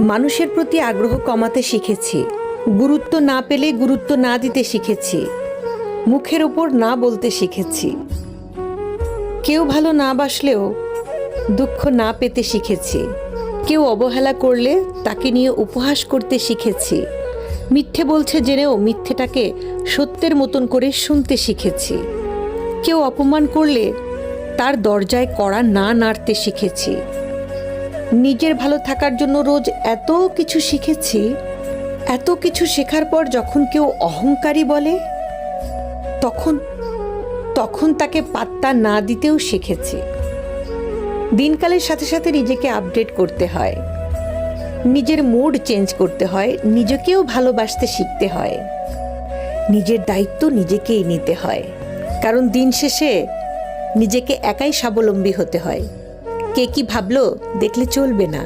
মানুষের প্রতি আগ্রহ কমাতে শিখেছি। গুরুত্ব না পেলে গুরুত্ব না দিতে শিখেছি। মুখের ওপর না বলতে শিখেছি। কেউ ভালো না বাসলেও দুঃখ না পেতে শিখেছি। কেউ অবহেলা করলে তাকে নিয়ে উপহাস করতে শিখেছি। মিথ্যে বলছে জেনেও মিথ্যেটাকে সত্যের মতন করে শুনতে শিখেছি। কেউ অপমান করলে তার দরজায় কড়া না নাড়তে শিখেছি। নিজের ভালো থাকার জন্য রোজ এত কিছু শিখেছি, এত কিছু শেখার পর যখন কেউ অহংকারী বলে, তখন তখন তাকে পাত্তা না দিতেও শিখেছি। দিনকালের সাথে সাথে নিজেকে আপডেট করতে হয়। নিজের মুড চেঞ্জ করতে হয়, নিজেকেও ভালোবাসতে শিখতে হয়। নিজের দায়িত্ব নিজেকেই নিতে হয়। কারণ দিন শেষে নিজেকে একাই স্বাবলম্বী হতে হয়। কে কি ভাবলো দেখলে চলবে না।